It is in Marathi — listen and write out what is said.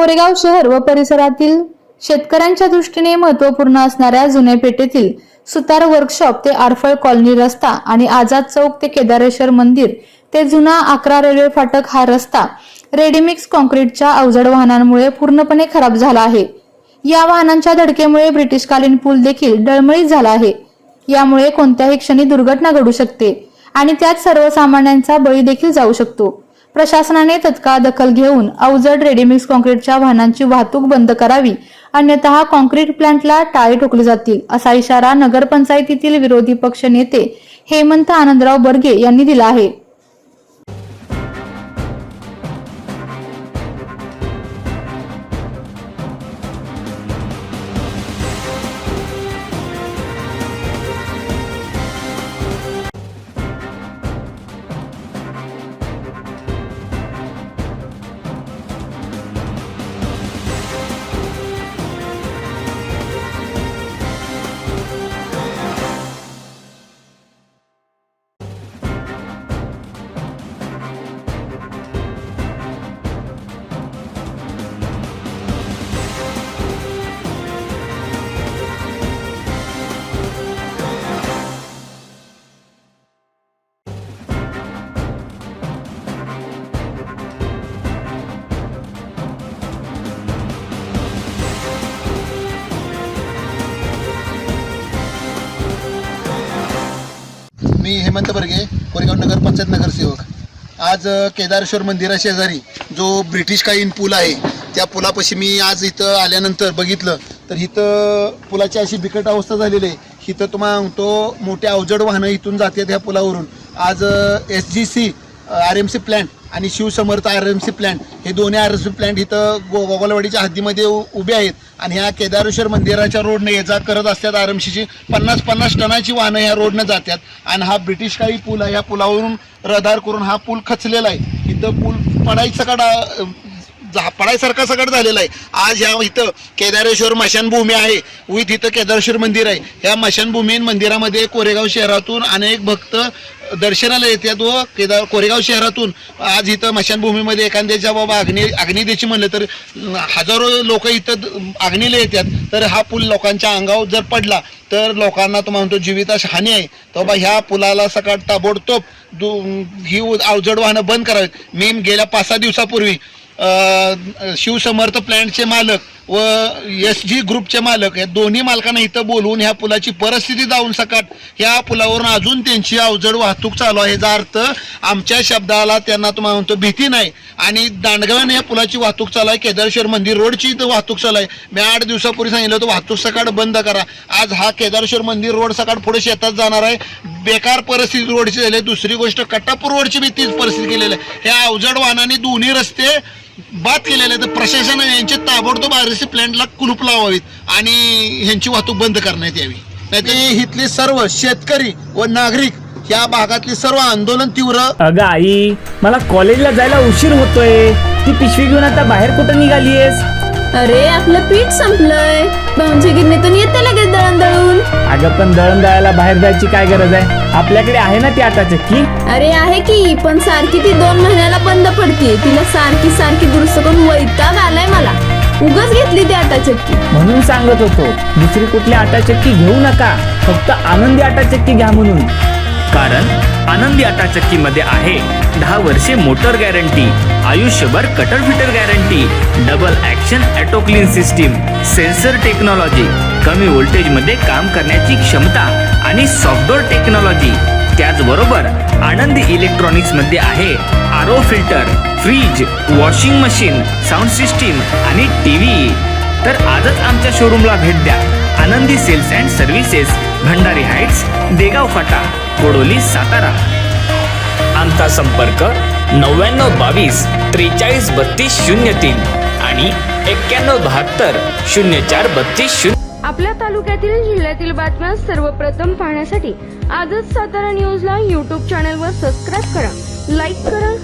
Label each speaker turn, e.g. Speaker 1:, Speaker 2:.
Speaker 1: कोरेगाव शहर व परिसरातील शेतकऱ्यांच्या दृष्टीने महत्त्वपूर्ण असणाऱ्या जुन्या पेठेतील सुतार वर्कशॉप ते आरफळ कॉलनी रस्ता आणि आझाद चौक ते केदारेश्वर मंदिर ते जुना अकरा रेल्वे फाटक हा रस्ता रेडीमिक्स कॉन्क्रीटच्या अवजड वाहनांमुळे पूर्णपणे खराब झाला आहे. या वाहनांच्या धडकेमुळे ब्रिटिशकालीन पूल देखील डळमळीत झाला आहे. यामुळे कोणत्याही क्षणी दुर्घटना घडू शकते आणि त्यात सर्वसामान्यांचा बळी देखील जाऊ शकतो. प्रशासनाने तत्काळ दखल घेऊन अवजड रेडीमिक्स कॉन्क्रीटच्या वाहनांची वाहतूक बंद करावी. अन्यथा कॉन्क्रीट प्लांटला टाळे ठोकले जातील असा इशारा नगरपंचायतीतील विरोधी पक्ष नेते हेमंत आनंदराव बर्गे यांनी दिला आहे.
Speaker 2: मी हेमंत बर्गे कोरेगाव नगर पंचायत नगरसेवक. आज केदारेश्वर मंदिराशेजारी जो ब्रिटिशकालीन पूल आहे त्या पुलापाशी मी आज इथं आल्यानंतर बघितलं. तर इथं पुलाची अशी बिकट अवस्था झालेली आहे. इथं तुम्हाला तो मोठ्या अवजड वाहनं इथून जातात ह्या पुलावरून. आज S G C R M C plant आणि Shivsamarth R M C plant हे दोन्ही आर एम सी प्लॅन्ट इथं गो गोगलवाडीच्या हद्दीमध्ये उभे आहेत. आणि ह्या केदारेश्वर मंदिराच्या रोडने ये जा करत असतात आर एम सीची पन्नास पन्नास टनाची वाहनं ह्या रोडनं जातात. आणि हा ब्रिटिश काही पूल आहे. ह्या पुलावरून रदार करून हा पूल खचलेला आहे. इथं पूल पडायचं का डा झापडायसारखा सगळं झालेला आहे. आज ह्या इथं केदारेश्वर मशानभूमी आहे. विथ इथं केदारेश्वर मंदिर आहे. ह्या मशानभूमी मंदिरामध्ये कोरेगाव शहरातून अनेक भक्त दर्शनाला येतात व केदार कोरेगाव शहरातून आज इथं मशानभूमीमध्ये एखाद्याच्या बाबा अग्नी अग्निदेशी म्हणलं तर हजारो लोक इथं अग्नीला येतात. तर हा पूल लोकांच्या अंगावर जर पडला तर लोकांना तो म्हणतो जीविताश हानी आहे. तर बाबा ह्या पुलाला सकाळ ताबडतोब दु ही अवजड वाहनं बंद करावीत. मी गेल्या पाच सहा दिवसापूर्वी शिवसमर्थ प्लॅन्टचे मालक व एस जी ग्रुपचे मालक या दोन्ही मालकांना इथं बोलवून ह्या पुलाची परिस्थिती जाऊन सकाट ह्या पुलावरून अजून त्यांची अवजड वाहतूक चालू आहे. याचा अर्थ आमच्या शब्दाला त्यांना तुम्हाला म्हणतो भीती नाही. आणि दांडगावाने या पुलाची वाहतूक चालू आहे. केदारेश्वर मंदिर रोडची इथं वाहतूक चालू आहे. मी आठ दिवसापूर्वी सांगितलं होतं वाहतूक सकाळ बंद करा. आज हा केदारेश्वर मंदिर रोड सकाळ पुढे शेतात जाणार आहे. बेकार परिस्थिती रोडची झाली दुसरी गोष्ट कट्टापूर रोडची बी तीच परिस्थिती केलेली आहे. ह्या अवजड वाहनाने दोन्ही रस्ते बाद केलेले तर प्रशासनाने यांचे ताबडतोब आर एस प्लॅन्टला कुलूप लावावीत आणि ह्यांची वाहतूक बंद करण्यात यावी. नाही इथले सर्व शेतकरी व नागरिक या भागातले सर्व आंदोलन तीव्र
Speaker 3: अगं आई मला कॉलेजला जायला उशीर होतोय. ती पिशवी घेऊन आता बाहेर कुठं निघालीयस?
Speaker 4: अरे आपलं पीठ संपलंय. भाऊंच्या गिरणीतून येते लगेच दळण दळून.
Speaker 3: अगं पण दळण दळायला बाहेर जायची काय गरज आहे? आपल्याकडे आहे ना ती आता चक्की
Speaker 4: अरे आहे की पण सारखी ती दोन महिन्याला बंद पडते. तिला सारखी सारखी दुरुस्त करून वैताग आलाय मला. उगच घेतली ती आता चक्की.
Speaker 3: म्हणून सांगत होतो दुसरी कुठली आटा चक्की घेऊ नका. फक्त आनंदी आटा चक्की घ्या म्हणून.
Speaker 5: कारण आनंदी आटा चक्कीमध्ये आहे दहा वर्षे मोटर गॅरंटी आयुष्यभर cutter fitter guarantee double action auto clean system sensor technology कमी व्होल्टेजमध्ये काम करण्याची क्षमता आणि सॉफ्टवेअर टेक्नॉलॉजी. त्याचबरोबर आनंदी इलेक्ट्रॉनिक्समध्ये आहे R O filter fridge washing machine sound system आणि टी व्ही. तर आजच आमच्या शोरूमला भेट द्या. Anandi sales and services Bhandari heights Degaon फाटा कोडोली सातारा. आमचा संपर्क नव्याण्णव बावीस त्रेचाळीस बत्तीस शून्य तीन आणि एक्क्याण्णव बहात्तर शून्य चार बत्तीस शून्य.
Speaker 6: आपल्या तालुक्यातील जिल्ह्यातील बातम्या सर्वप्रथम पाहण्यासाठी आजच सातारा न्यूजला यूट्यूब चॅनलवर सबस्क्राईब करा. लाईक करा.